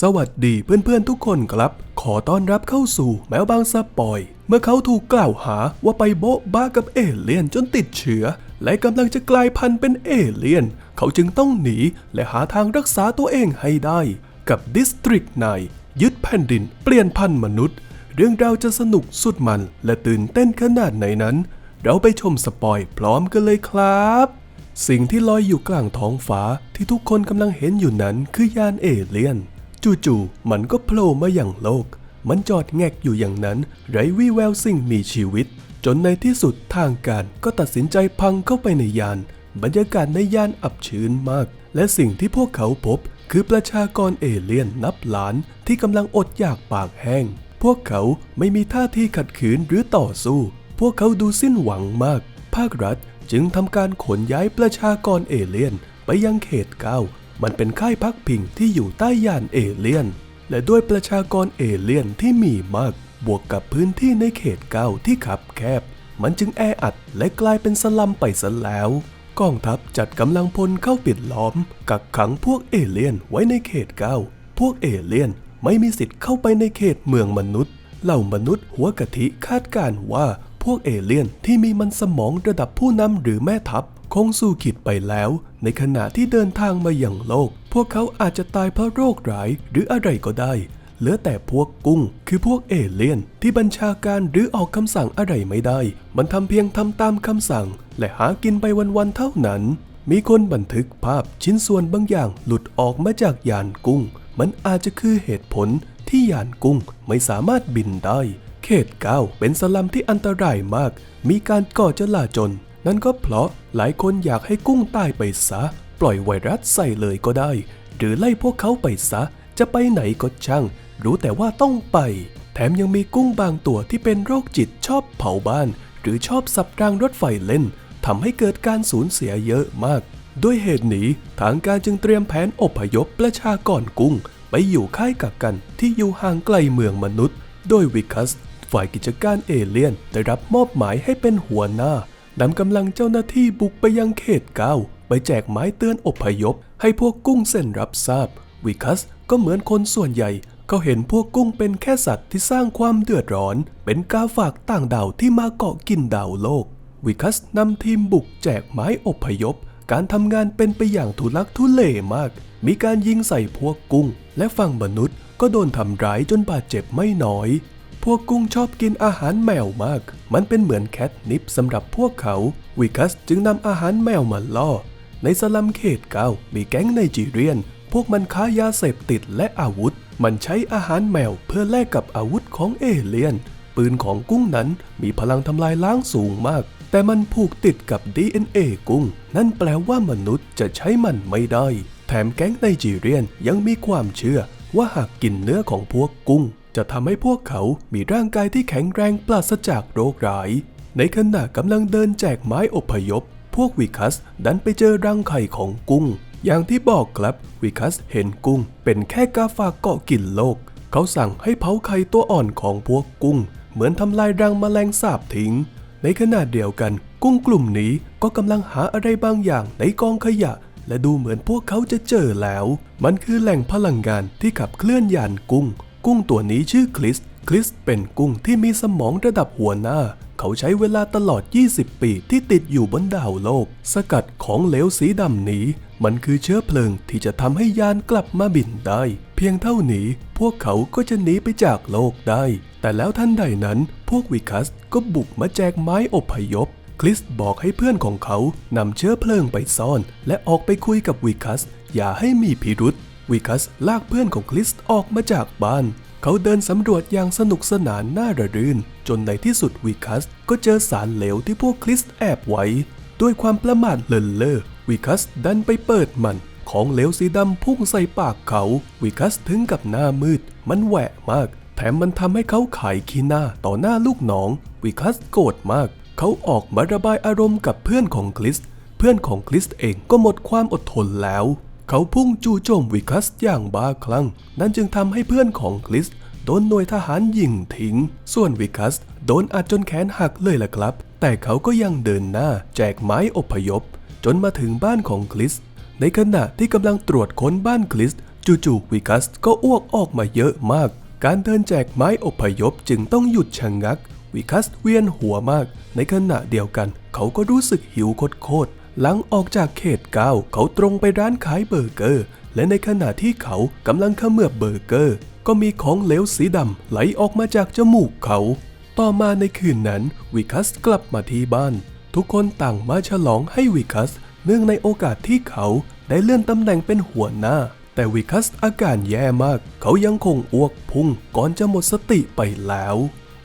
สวัสดีเพื่อนๆทุกคนครับ ขอต้อนรับเข้าสู่แมวบางสปอย เมื่อเขาถูกกล่าวหาว่าไปโบ๊ะบ้ากับเอเลี่ยนจนติดเชื้อ และกำลังจะกลายพันธุ์เป็นเอเลี่ยน เขาจึงต้องหนีและหาทางรักษาตัวเองให้ได้ กับดิสตริกนายยึดแผ่นดินเปลี่ยนพันธุ์มนุษย์ เรื่องราวจะสนุกสุดมันและตื่นเต้นขนาดไหนนั้น เราไปชมสปอยพร้อมกันเลยครับสิ่งที่ลอยอยู่กลางท้องฟ้าที่ทุกคนกำลังเห็นอยู่นั้นคือยานเอเลี่ยน จู่ๆมันก็โผล่มาอย่างโลก มันจอดแงกอยู่อย่างนั้น ไร้วี่แววสิ่งมีชีวิต จนในที่สุดทางการก็ตัดสินใจพังเข้าไปในยาน บรรยากาศในยานอับชื้นมาก และสิ่งที่พวกเขาพบ คือประชากรเอเลี่ยนนับล้านที่กำลังอดอยากปากแห้ง พวกเขาไม่มีท่าทีขัดขืนหรือต่อสู้ พวกเขาดูสิ้นหวังมาก ภาครัฐจึงทำการขนย้ายประชากรเอเลี่ยนไปยังเขตเก้า มันเป็นค่ายพักพิงที่อยู่ใต้ยานเอเลียน และด้วยประชากรเอเลียนที่มีมาก บวกกับพื้นที่ในเขตเก้าที่ขับแคบ มันจึงแออัดและกลายเป็นสลัมไปซะแล้วกองทัพจัดกำลังพลเข้าปิดล้อม กักขังพวกเอเลียนไว้ในเขตเก้าพวกเอเลียนไม่มีสิทธิ์เข้าไปในเขตเมืองมนุษย์ เหล่ามนุษย์หัวกะทิคาดการณ์ว่า วกเอเลี่ยนที่มีมันสมองระดับผู้นำหรือแม่ทัพคงสู้ขิดไปแล้ว ในขณะที่เดินทางมาอย่างโลก พวกเขาอาจจะตายเพราะโรคร้ายหรืออะไรก็ได้ เหลือแต่พวกกุ้ง คือพวกเอเลี่ยน ที่บัญชาการหรือออกคำสั่งอะไรไม่ได้ มันทำเพียงทำตามคำสั่ง และหากินไปวันๆเท่านั้น มีคนบันทึกภาพชิ้นส่วนบางอย่างหลุดออกมาจากยานกุ้ง มันอาจจะคือเหตุผลที่ยานกุ้งไม่สามารถบินได้ ขตเก้าเป็นสลัมที่อันตรายมาก มีการก่อจลาจลนั่นก็เพราะหลายคนอยากให้กุ้งตายไปซะ ปล่อยไวรัสใส่เลยก็ได้ หรือไล่พวกเขาไปซะ จะไปไหนก็ช่าง รู้แต่ว่าต้องไป แถมยังมีกุ้งบางตัวที่เป็นโรคจิตชอบเผาบ้าน หรือชอบสับรางรถไฟเล่นทำให้เกิดการสูญเสียเยอะมาก ด้วยเหตุนี้ทางการจึงเตรียมแผนอพยพประชากรกุ้ง ไปอยู่ค่ายกักกันที่อยู่ห่างไกลเมืองมนุษย์ โดยวิคัส ฝ่ายกิจการเอเลียนได้รับมอบหมายให้เป็นหัวหน้านำกำลังเจ้าหน้าที่บุกไปยังเขตเก้าไปแจกไม้เตือนอพยพ ให้พวกกุ้งเส้นรับทราบ วิคัสก็เหมือนคนส่วนใหญ่ เขาเห็นพวกกุ้งเป็นแค่สัตว์ที่สร้างความเดือดร้อน เป็นกาฝากต่างดาวที่มาเกาะกินดาวโลก วิคัสนำทีมบุกแจกไม้อพยพ การทำงานเป็นไปอย่างทุลักทุเลมาก มีการยิงใส่พวกกุ้ง และฝั่งมนุษย์ก็โดนทำร้ายจนบาดเจ็บไม่น้อย วกกุ้งชอบกินอาหารแมวมาก มันเป็นเหมือนแคทนิปสำหรับพวกเขา วิคัสจึงนำอาหารแมวมาล่อ ในสลัมเขตเก้ามีแก๊งไนจีเรียน พวกมันค้ายาเสพติดและอาวุธ มันใช้อาหารแมวเพื่อแลกกับอาวุธของเอเลียน ปืนของกุ้งนั้นมีพลังทำลายล้างสูงมาก แต่มันผูกติดกับ DNA กุ้ง นั่นแปลว่ามนุษย์จะใช้มันไม่ได้ แถมแก๊งไนจีเรียนยังมีความเชื่อว่าหากกินเนื้อของพวกกุ้ง จะทำให้พวกเขามีร่างกายที่แข็งแรงปราศจากโรคร้าย ในขณะกำลังเดินแจกไม้อพยพ พวกวิคัสดันไปเจอรังไข่ของกุ้ง อย่างที่บอกครับวิคัสเห็นกุ้ง เป็นแค่กาฝากเกาะกินโลก เขาสั่งให้เผาไข่ตัวอ่อนของพวกกุ้ง เหมือนทำลายรังแมลงสาบทิ้ง ในขณะเดียวกัน กุ้งกลุ่มนี้ก็กำลังหาอะไรบางอย่างในกองขยะและดูเหมือนพวกเขาจะเจอแล้ว มันคือแหล่งพลังงานที่ขับเคลื่อนยานกุ้ง กุ้งตัวนี้ชื่อคริสคริสเป็นกุ้งที่มีสมองระดับหัวหน้า เขาใช้เวลาตลอด 20 ปีที่ติดอยู่บนดาวโลก สกัดของเหลวสีดำนี้ มันคือเชื้อเพลิงที่จะทำให้ยานกลับมาบินได้ เพียงเท่านี้พวกเขาก็จะหนีไปจากโลกได้ แต่แล้วท่านใดนั้นพวกวิคัสก็บุกมาแจกไม้อพยพคริสบอกให้เพื่อนของเขานำเชื้อเพลิงไปซ่อน และออกไปคุยกับวิคัส อย่าให้มีพิรุษ วิคัสลากเพื่อนของคริสออกมาจากบ้าน เขาเดินสำรวจอย่างสนุกสนานน่าระรื่น จนในที่สุดวิคัสก็เจอสารเหลวที่พวกคริสแอบไว้ ด้วยความประมาทเลินเล่อวิคัสดันไปเปิดมัน ของเหลวสีดำพุ่งใส่ปากเขา วิคัสถึงกับหน้ามืด มันแหวะมาก แถมมันทำให้เขาขายขี้หน้าต่อหน้าลูกน้อง วิคัสโกรธมาก เขาออกมาระบายอารมณ์กับเพื่อนของคริส เพื่อนของคริสเองก็หมดความอดทนแล้ว เขาพุ่งจู่โจมวิคัสอย่างบ้าคลั่ง นั่นจึงทำให้เพื่อนของคริสโดนหน่วยทหารยิงทิ้ง ส่วนวิคัสโดนอัดจนแขนหักเลยล่ะครับ แต่เขาก็ยังเดินหน้าแจกไม้อพยพ จนมาถึงบ้านของคริส ในขณะที่กำลังตรวจค้นบ้านคริสจู่ๆวิกัสก็อ้วกออกมาเยอะมาก การเดินแจกไม้อพยพจึงต้องหยุดชะงงัก วิคัสเวียนหัวมาก ในขณะเดียวกัน เขาก็รู้สึกหิวโคตร หลังออกจากเขตเก้าเขาตรงไปร้านขายเบอร์เกอร์ และในขณะที่เขากำลังขมือบเบอร์เกอร์ ก็มีของเหลวสีดำไหลออกมาจากจมูกเขา ต่อมาในคืนนั้นวิคัสกลับมาที่บ้าน ทุกคนต่างมาฉลองให้วิคัส เนื่องในโอกาสที่เขาได้เลื่อนตำแหน่งเป็นหัวหน้า แต่วิคัสอาการแย่มาก เขายังคงอ้วกพุ่งก่อนจะหมดสติไปแล้ว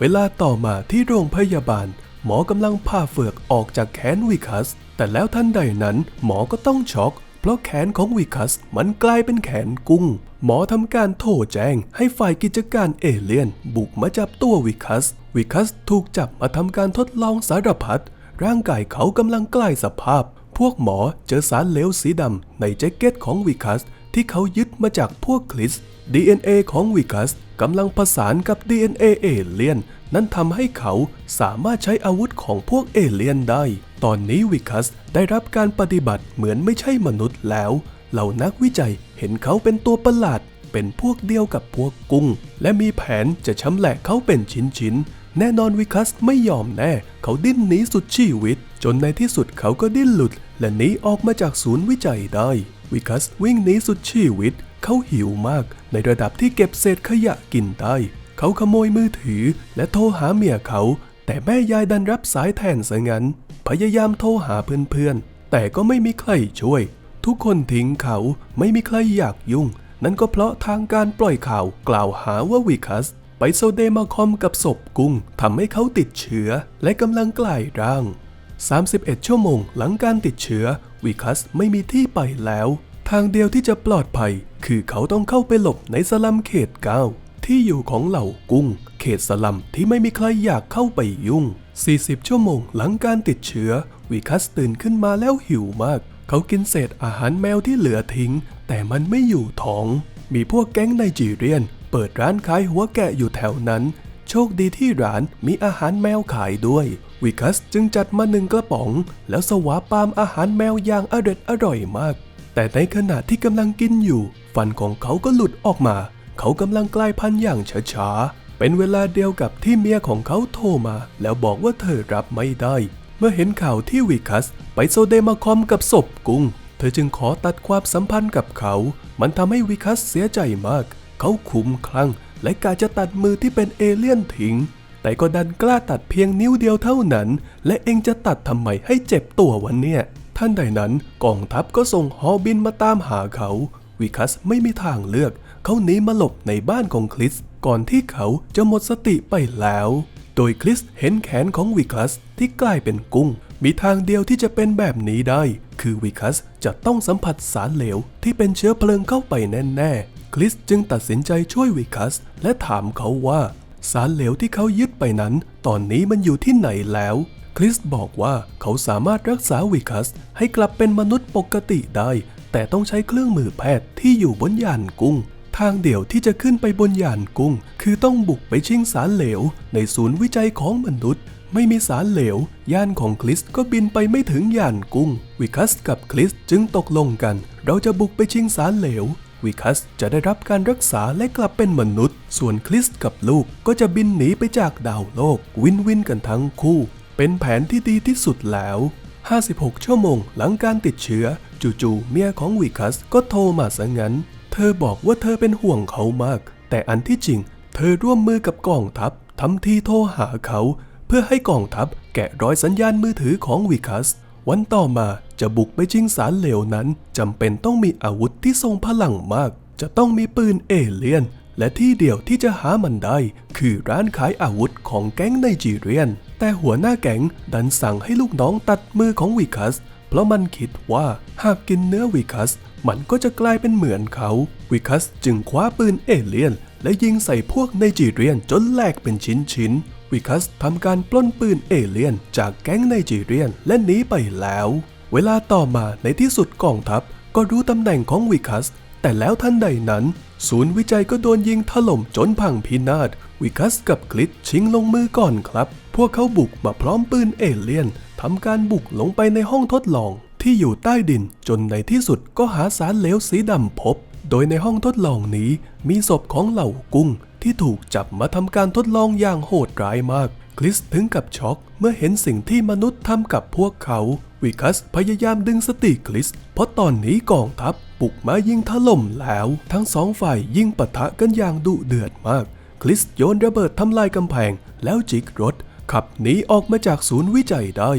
เวลาต่อมาที่โรงพยาบาล หมอกำลังผ่าเฟือกออกจากแขนวิคัส แต่แล้วทันใดนั้นหมอก็ต้องช็อกเพราะแขนของวิคัสมันกลายเป็นแขนกุ้ง หมอทำการโทรแจ้งให้ฝ่ายกิจการเอเลียน บุกมาจับตัววิคัส วิคัสถูกจับมาทำการทดลองสารพัดร่างกายเขากำลังใกล้สภาพ พวกหมอเจอสารเหลวสีดำในแจ็คเก็ตของวิคัส ที่เขายึดมาจากพวกคลิส DNA ของวิคัสกำลังผสานกับ DNA เอเลียน นั่นทำให้เขาสามารถใช้อาวุธของพวกเอเลียนได้ ตอนนี้วิคัสได้รับการปฏิบัติเหมือนไม่ใช่มนุษย์แล้ว เหล่านักวิจัยเห็นเขาเป็นตัวประหลาด เป็นพวกเดียวกับพวกกุ้ง และมีแผนจะชำแหละเขาเป็นชิ้นๆ แน่นอนวิคัสไม่ยอมแน่ เขาดิ้นหนีสุดชีวิต จนในที่สุดเขาก็ดิ้นหลุด และหนีออกมาจากศูนย์วิจัยได้ วิคัสวิ่งหนีสุดชีวิต เขาหิวมาก ในระดับที่เก็บเศษขยะกินได้ เขาขโมยมือถือ และโทรหาเมียเขา แต่แม่ยายดันรับสายแทนซะงั้น พยายามโทรหาเพื่อนๆ แต่ก็ไม่มีใครช่วย ทุกคนทิ้งเขาไม่มีใครอยากยุ่ง นั่นก็เพราะทางการปล่อยข่าวกล่าวหาว่าวิคัส ไปโซเดมาคอมกับศพกุ้งทำให้เขาติดเชื้อและกำลังกลายร่าง 31 ชั่วโมงหลังการติดเชื้อวิคัสไม่มีที่ไปแล้ว ทางเดียวที่จะปลอดภัย คือเขาต้องเข้าไปหลบในสลัมเขตเก้า ที่อยู่ของเหล่ากุ้ง เขตสลัมที่ไม่มีใครอยากเข้าไปยุ่ง 40 ชั่วโมงหลังการติดเชื้อ วิคัสตื่นขึ้นมาแล้วหิวมาก เขากินเศษอาหารแมวที่เหลือทิ้ง แต่มันไม่อยู่ท้อง มีพวกแก๊งไนจีเรียน เปิดร้านขายหัวแกะอยู่แถวนั้น โชคดีที่ร้านมีอาหารแมวขายด้วย วิคัสจึงจัดมาหนึ่งกระป๋อง แล้วสวาปามอาหารแมวอย่างอร่อยอร่อยมาก แต่ในขณะที่กำลังกินอยู่ ฟันของเขาก็หลุดออกมา เขากำลังกลายพันธุ์อย่างช้าๆ เป็นเวลาเดียวกับที่เมียของเขาโทรมา แล้วบอกว่าเธอรับไม่ได้ เมื่อเห็นข่าวที่วิคัส ไปโซเดมาคอมกับศพกุ้ง เธอจึงขอตัดความสัมพันธ์กับเขา มันทำให้วิคัสเสียใจมาก เขาคุ้มคลั่ง และกาจะตัดมือที่เป็นเอเลี่ยนทิ้ง แต่ก็ดันกล้าตัดเพียงนิ้วเดียวเท่านั้น และเองจะตัดทำไมให้เจ็บตัววันเนี่ยท่านใดนั้นกองทัพก็ส่งฮอบินมาตามหาเขา วิคัสไม่มีทางเลือก เขาหนีมาหลบในบ้านของคริส ก่อนที่เขาจะหมดสติไปแล้ว โดยคริสเห็นแขนของวิคัสที่กลายเป็นกุ้ง มีทางเดียวที่จะเป็นแบบนี้ได้ คือวิคัสจะต้องสัมผัสสารเหลวที่เป็นเชื้อเพลิงเข้าไปแน่ๆ คริสจึงตัดสินใจช่วยวิคัส และถามเขาว่า สารเหลวที่เขายึดไปนั้น ตอนนี้มันอยู่ที่ไหนแล้วคริสบอกว่าเขาสามารถรักษาวิคัส ให้กลับเป็นมนุษย์ปกติได้ แต่ต้องใช้เครื่องมือแพทย์ที่อยู่บนยานกุ้ง ทางเดียวที่จะขึ้นไปบนยานกุ้ง คือต้องบุกไปชิงสารเหลว ในศูนย์วิจัยของมนุษย์ ไม่มีสารเหลว ยานของคริสก็บินไปไม่ถึงยานกุ้ง วิคัสกับคริสจึงตกลงกัน เราจะบุกไปชิงสารเหลว วิคัสจะได้รับการรักษาและกลับเป็นมนุษย์ ส่วนคริสกับลูกก็จะบินหนีไปจากดาวโลก วินวินกันทั้งคู่ เป็นแผนที่ดีที่สุดแล้ว56 ชั่วโมงหลังการติดเชื้อ จู่ๆ เมียของวิคัสก็โทรมาซะงั้น เธอบอกว่าเธอเป็นห่วงเขามาก แต่อันที่จริง เธอร่วมมือกับกองทัพทำทีโทรหาเขา เพื่อให้กองทัพแกะรอยสัญญาณมือถือของวิคัส วันต่อมาจะบุกไปชิงสารเหลวนั้นจำเป็นต้องมีอาวุธที่ทรงพลังมาก จะต้องมีปืนเอเลียน และที่เดียวที่จะหามันได้ คือร้านขายอาวุธของแก๊งไนจีเรียน แต่หัวหน้าแก๊งดันสั่งให้ลูกน้องตัดมือของวิคัส เพราะมันคิดว่าหากกินเนื้อวิคัส มันก็จะกลายเป็นเหมือนเขาวิคัสจึงคว้าปืนเอเลียน และยิงใส่พวกไนจีเรียนจนแหลกเป็นชิ้นๆวิคัสทำการปล้นปืนเอเลียน จากแก๊งไนจีเรียนและหนีไปแล้ว เวลาต่อมาในที่สุดกองทัพก็รู้ตำแหน่งของวิคัส แต่แล้วทันใดนั้น ศูนย์วิจัยก็โดนยิงถล่มจนพังพินาศวิคัสกับคลิตชิงลงมือก่อนครับ พวกเขาบุกมาพร้อมปืนเอเลียนทำการบุกลงไปในห้องทดลอง ที่อยู่ใต้ดินจนในที่สุดก็หาสารเหลวสีดำพบ โดยในห้องทดลองนี้มีศพของเหล่ากุ้ง ที่ถูกจับมาทำการทดลองอย่างโหดร้ายมากคริสถึงกับช็อกเมื่อเห็นสิ่งที่มนุษย์ทำกับพวกเขา วิคัสพยายามดึงสติคริส เพราะตอนนี้กองทัพบุกมายิงถล่มแล้ว ทั้งสองฝ่ายยิงปะทะกันอย่างดุเดือดมากคริสโยนระเบิดทำลายกำแพงแล้วจิกรถขับหนีออกมาจากศูนย์วิจัยได้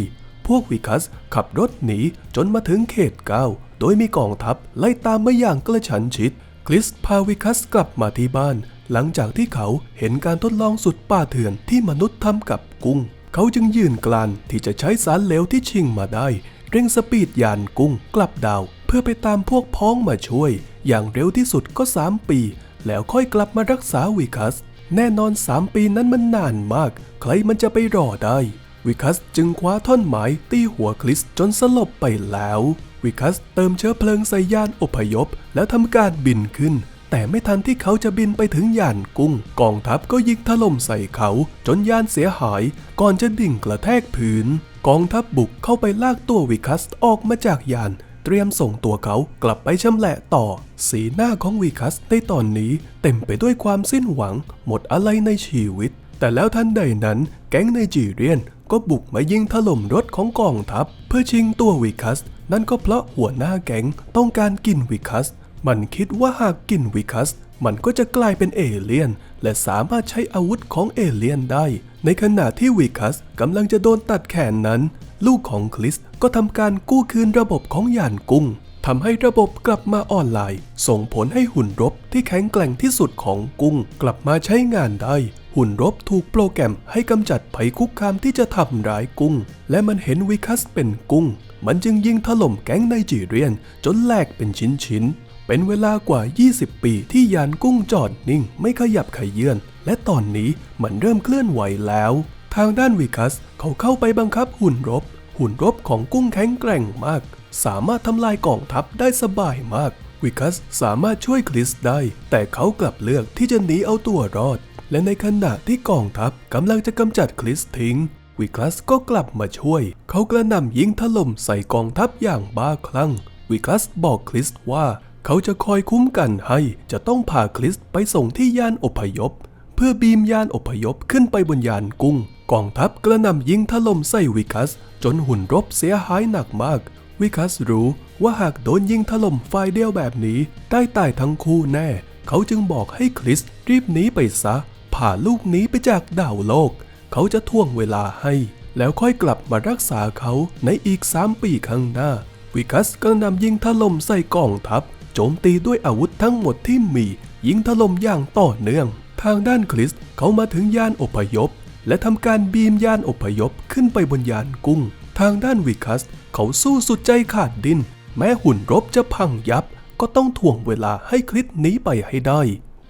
พวกวิคัสขับรถหนีจนมาถึงเขตเก้าโดยมีกองทัพไล่ตามมาอย่างกระชั้นชิด คริสพาวิคัสกลับมาที่บ้าน หลังจากที่เขาเห็นการทดลองสุดป่าเถื่อนที่มนุษย์ทำกับกุ้ง เขาจึงยืนกลานที่จะใช้สารเหลวที่ชิงมาได้ เร่งสปีดยานกุ้งกลับดาว เพื่อไปตามพวกพ้องมาช่วย อย่างเร็วที่สุดก็ 3 ปี แล้วค่อยกลับมารักษาวิคัส แน่นอน 3 ปีนั้นมันนานมาก ใครมันจะไปรอได้ วิคัสจึงคว้าท่อนไม้ตีหัวคริสจนสลบไปแล้ว วิคัสเติมเชื้อเพลิงใส่ยานอพยพ แล้วทำการบินขึ้น แต่ไม่ทันที่เขาจะบินไปถึงยานกุ้ง กองทัพก็ยิงถล่มใส่เขา จนยานเสียหาย ก่อนจะดิ่งกระแทกพื้น กองทัพบุกเข้าไปลากตัววิคัสออกมาจากยานเตรียมส่งตัวเขากลับไปชำแหละต่อ สีหน้าของวิคัสในตอนนี้เต็มไปด้วยความสิ้นหวัง หมดอะไรในชีวิต แต่แล้วทันใดนั้นแก๊งไนจีเรียน ก็บุกมายิงถล่มรถของกองทัพ เพื่อชิงตัววิคัส นั่นก็เพราะหัวหน้าแก๊งต้องการกินวิคัส มันคิดว่าหากกินวิคัส มันก็จะกลายเป็นเอเลี่ยน และสามารถใช้อาวุธของเอเลี่ยนได้ ในขณะที่วิคัสกำลังจะโดนตัดแขนนั้น ลูกของคริสก็ทำการกู้คืนระบบของยานกุ้งทำให้ระบบกลับมาออนไลน์ ส่งผลให้หุ่นรบที่แข็งแกร่งที่สุดของกุ้ง กลับมาใช้งานได้ หุ่นรบถูกโปรแกรมให้กำจัดภัยคุกคามที่จะทำร้ายกุ้ง และมันเห็นวิคัสเป็นกุ้ง มันจึงยิงถล่มแก๊งไนจีเรียนจนแหลกเป็นชิ้นๆ เป็นเวลากว่า 20 ปีที่ยานกุ้งจอดนิ่งไม่ขยับขยื่นและตอนนี้มันเริ่มเคลื่อนไหวแล้ว ทางด้านวิคัสเขาเข้าไปบังคับหุ่นรบ หุ่นรบของกุ้งแข็งแกร่งมาก สามารถทำลายกองทัพได้สบายมากวิคัสสามารถช่วยคริสได้ แต่เขากลับเลือกที่จะหนีเอาตัวรอด และในขณะที่กองทัพกำลังจะกำจัดคริสทิ้งวิคัสก็กลับมาช่วย เขากระหน่ำยิงถล่มใส่กองทัพอย่างบ้าคลั่ง วิคัสบอกคริสว่าเขาจะคอยคุ้มกันให้ จะต้องพาคริสไปส่งที่ยานอพยพ เพื่อบีมยานอพยพขึ้นไปบนยานกุ้ง กองทัพกระหน่ำยิงถล่มใส่วิคัส จนหุ่นรบเสียหายหนักมาก วิคัสรู้ว่าหากโดนยิงถล่มฝ่ายเดียวแบบนี้ ได้ตายทั้งคู่แน่ เขาจึงบอกให้คริสรีบหนีไปซะ พาลูกหนีไปจากดาวโลก เขาจะท่วงเวลาให้ แล้วค่อยกลับมารักษาเขาในอีก 3 ปีข้างหน้า วิคัสก็นำยิงถล่มใส่กองทัพ โจมตีด้วยอาวุธทั้งหมดที่มี ยิงถล่มอย่างต่อเนื่อง ทางด้านคริสเขามาถึงยานอพยพ และทำการบีมยานอพยพขึ้นไปบนยานกุ้ง ทางด้านวิคัส เขาสู้สุดใจขาดดิน แม้หุ่นรบจะพังยับ ก็ต้องถ่วงเวลาให้คริสหนีไปให้ได้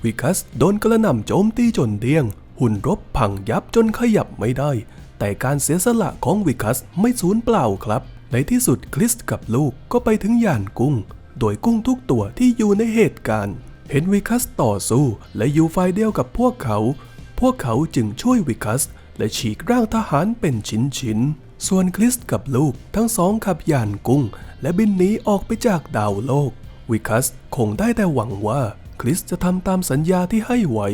วิคัสโดนกระหน่ำโจมตีจนเดี้ยง หุ่นรบพังยับจนขยับไม่ได้ แต่การเสียสละของวิคัสไม่สูญเปล่าครับ ในที่สุดคริสกับลูกก็ไปถึงยานกุ้ง โดยกุ้งทุกตัวที่อยู่ในเหตุการณ์ เห็นวิคัสต่อสู้และอยู่ฝ่ายเดียวกับพวกเขา พวกเขาจึงช่วยวิคัส และฉีกร่างทหารเป็นชิ้นๆ ส่วนคริสกับลูกทั้งสองขับยานกุ้ง และบินหนีออกไปจากดาวโลก วิคัสคงได้แต่หวังว่า คริสจะทำตามสัญญาที่ให้ไว้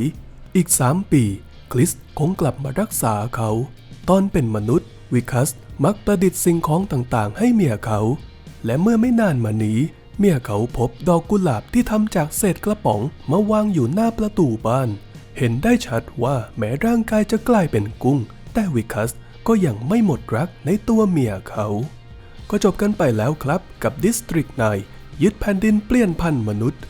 อีกสามปี คริสคงกลับมารักษาเขา ตอนเป็นมนุษย์ วิคัสมักประดิษฐ์สิ่งของต่างๆ ให้เมียเขา และเมื่อไม่นานมานี้ เมียเขาพบดอกกุหลาบที่ทำจากเศษกระป๋องมาวางอยู่หน้าประตูบ้าน เห็นได้ชัดว่าแม้ร่างกายจะกลายเป็นกุ้ง แต่วิคัสก็ยังไม่หมดรักในตัวเมียเขา ก็จบกันไปแล้วครับกับ District 9ยึดแผ่นดินเปลี่ยนพันธุ์มนุษย์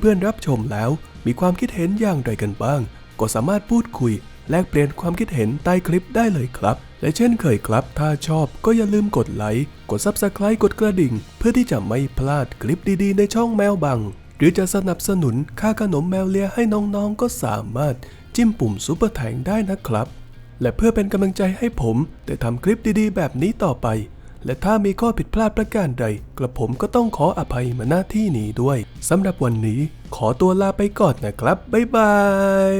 เพื่อนๆรับชมแล้วมีความคิดเห็นอย่างไรกันบ้าง ก็สามารถพูดคุย แลกเปลี่ยนความคิดเห็นใต้คลิปได้เลยครับ และเช่นเคยครับ ถ้าชอบก็อย่าลืมกดไลค์กด Subscribe กดกระดิ่ง เพื่อที่จะไม่พลาดคลิปดีๆ ในช่องแมวบัง หรือจะสนับสนุนค่าขนมแมวเลียให้น้องๆก็สามารถจิ้มปุ่มซุปเปอร์แทงได้นะครับ และเพื่อเป็นกำลังใจให้ผมได้ทำคลิปดีๆ แบบนี้ต่อไป และถ้ามีข้อผิดพลาดประการใด กระผมก็ต้องขออภัยมาหน้าที่นี้ด้วยสำหรับวันนี้ ขอตัวลาไปก่อนนะครับ บ๊ายบาย